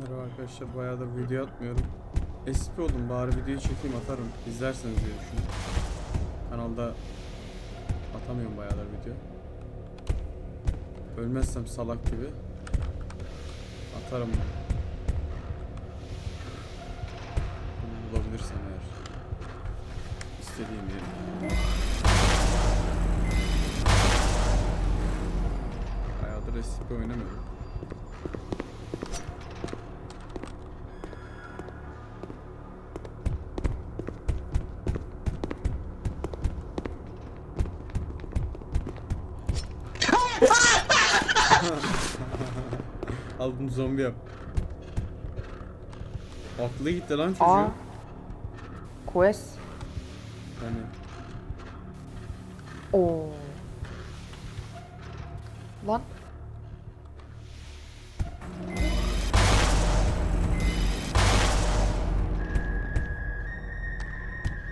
Merhaba arkadaşlar bayağıdır video atmıyorum. SP oldum bari videoyu çekeyim atarım. İzlerseniz diye düşündüm. Kanalda atamıyorum bayağıdır video. Ölmezsem salak gibi atarım. Bunu bulabilirsem eğer. İstediğim yeri. Bayağıdır SP oynamıyorum. Al bunu zombi yap. Aklı gitti lan çocuğun. Aa. Quest. Yani Oo. Lan.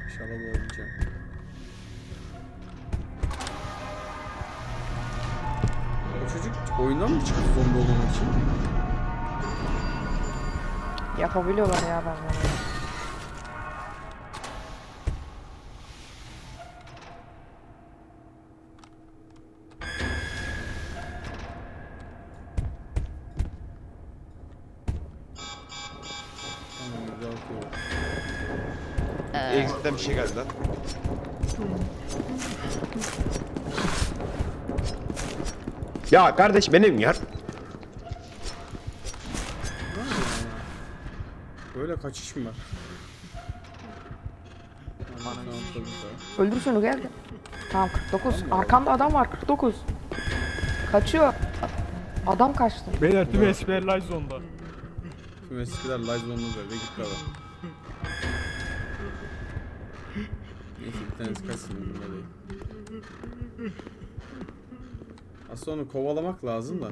inşallah bulabileceğim. Oyundan mı çıktı zombi olmak için? Yapabiliyorlar ya ben bunu. Okuyor. Exit'ten bir şey geldi lan. Ya kardeş benim ya. Böyle kaçış mı var? Öldür şunu gel. Tamam 49. Arkamda adam var 49. Kaçıyor. Adam kaçtı. Beyler tüm espriler live zonda. Tüm eskiler live zone'unu böyle gitti adam. Neyse bir tanesi kaçsın bunda değil. Aslında onu kovalamak lazım da.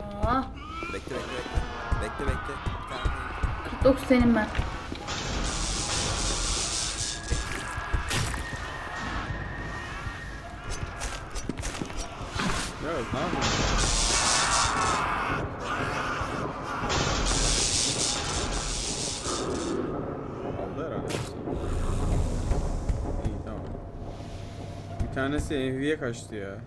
Aa, Bekle bekle bekle. Bekle bekle. Bir tane daha. 49 senin ben. Ya ne yapıyorsun? Aldı herhalde. hepsini. İyi tamam. Bir tanesi MV'ye kaçtı ya.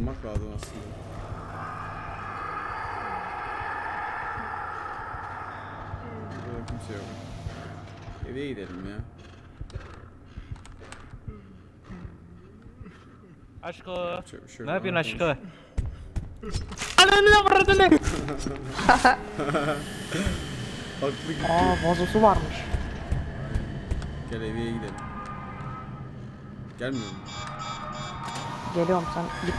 Bulmak lazım aslında. Burada kimse yok. Eve gidelim ya. Bir şey yok. Ne yapıyorsun aşkı? Ananı avradını. Haklı gitti. Aa vazosu varmış. Gel eve gidelim. Gelmiyor mu? Geliyorum sen git.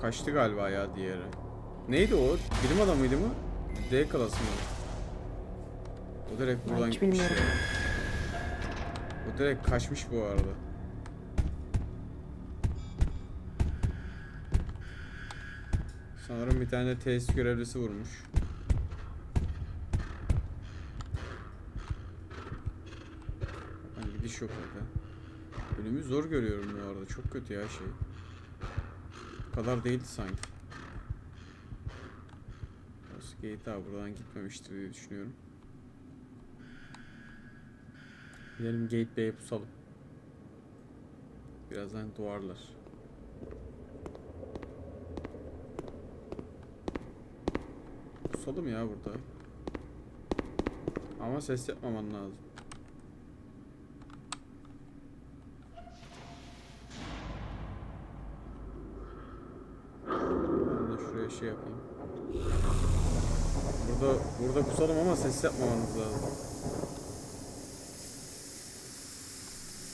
Kaçtı galiba ya diğeri. Neydi o? Bilim adamıydı mı? D klası mı? O direkt buradan hiç gitmiş bilmiyorum. ya. O direkt kaçmış bu arada. Sanırım bir tane tesis görevlisi vurmuş. Hani gidiş yok zaten. Ölümü zor görüyorum bu arada. Çok kötü ya şey. Kadar değildi sanki. Gate abi buradan gitmemiştir diye düşünüyorum. Gidelim Gate Bey'e pusalım. Birazdan duvarlar. Pusalım ya burada. Ama ses yapmaman lazım. şöyle şey yapayım. Burada burada kusalım ama ses yapmamanız lazım.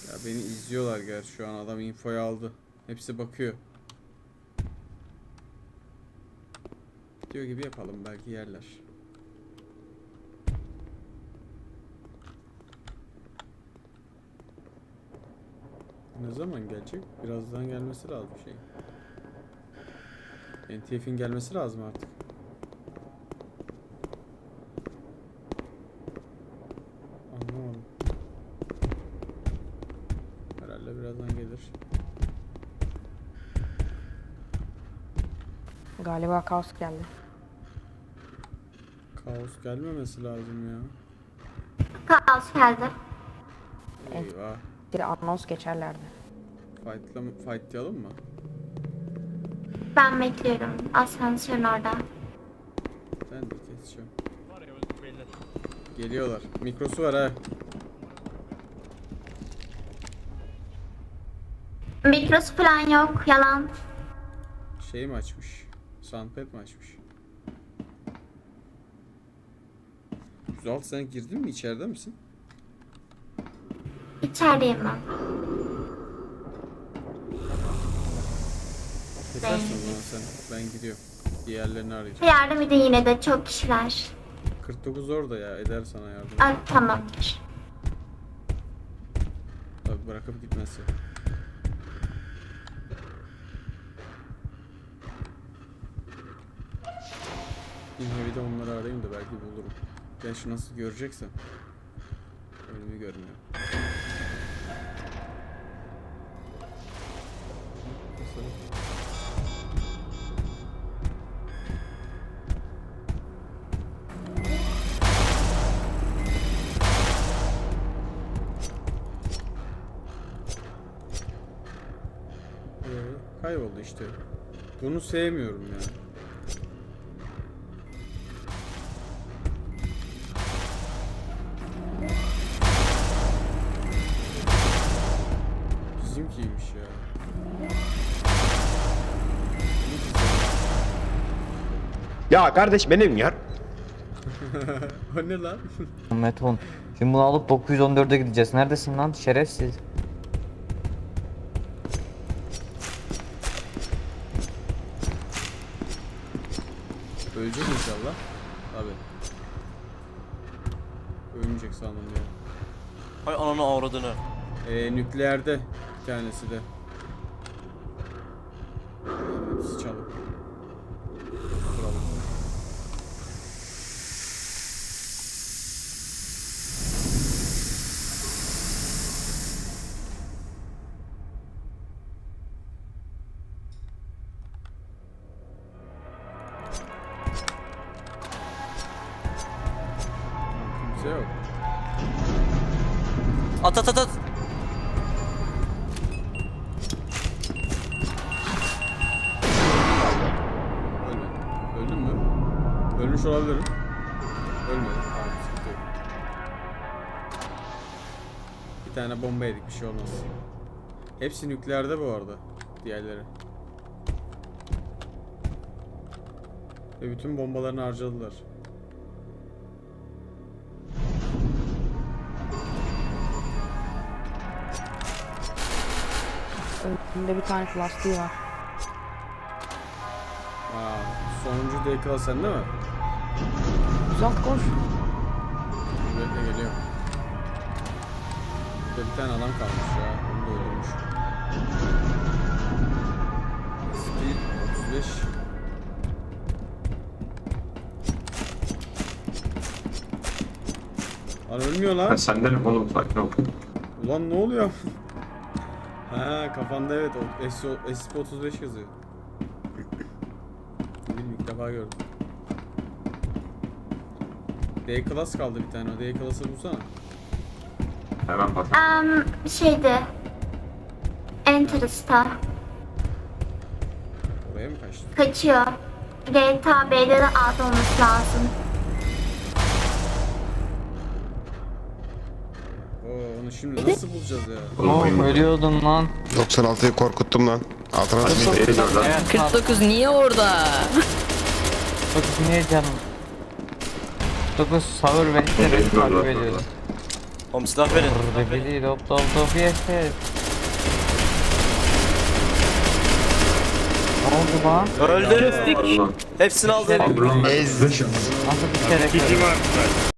Ya beni izliyorlar gerçi şu an adam infoyu aldı. Hepsi bakıyor. Diyor gibi yapalım belki yerler. Ne zaman gelecek? Birazdan gelmesi lazım şey. NTF'in gelmesi lazım artık. Anlamadım. Herhalde birazdan gelir. Galiba kaos geldi. Kaos gelmemesi lazım ya. Kaos geldi. Evet. Eyvah. Bir anons geçerlerdi. Fight'la? Fightlayalım mı? Ben bekliyorum. Asansörün orada. Ben de keseceğim. Geliyorlar. Mikrosu var ha. Mikrosu falan yok. Yalan. Şey mi açmış? Soundpad mi açmış? 106 sen girdin mi? İçeride misin? İçerideyim ben. Kesersin o zaman sen. Ben gidiyorum. Diğerlerini arayacağım. Yardım edin yine de çok kişiler. 49 orada ya. Eder sana yardım. Ay, tamamdır. Tabii bırakıp gitmezse. Yine bir de onları arayayım da belki bulurum. Gerçi nasıl göreceksem. Önümü görmüyor. Ee, kayboldu işte. Bunu sevmiyorum ya. Bizimkiymiş ya. Ya kardeş benim ya. o ne lan? Meton. Şimdi bunu alıp 914'e gideceğiz. Neredesin lan şerefsiz? İnşallah. Tabi. Ölmeyecek sandım ya. Hay ananı avradını. Ee, nükleerde bir tanesi de. At at at at. Öldüm mü? Ölmüş olabilirim. Ölmedim. Bir tane bomba yedik bir şey olmaz. Hepsi nükleerde bu arada. Diğerleri. Ve bütün bombalarını harcadılar. Önünde bir tane plastiği var. Aa, sonuncu DK sende mi? Uzak koş. Bekle geliyor. Burada bir tane adam kalmış ya. Onu da öldürmüş. Speed 35. Lan ölmüyor lan. sendenim oğlum sakin ol. Ulan ne oluyor? Ha kafanda evet o SP35 yazıyor. Bilmiyorum ilk defa gördüm. D class kaldı bir tane. O D class'ı bulsana. Hemen bak. Um, şeydi. Enter'sta. Oraya mı kaçtı? Kaçıyor. GTA B'de de ad olması lazım. Oo onu şimdi nasıl bulacağız ya? Oğlum ölüyordum lan. 96'yı korkuttum lan. Altına Evet, 49 niye orada? 49 niye canım? 49 sahur beni de takip ediyordu. Oğlum silah verin. Burada biri top top top yeter. oldu bana? Öldü. Hepsini aldı. Ez. Nasıl bir kere?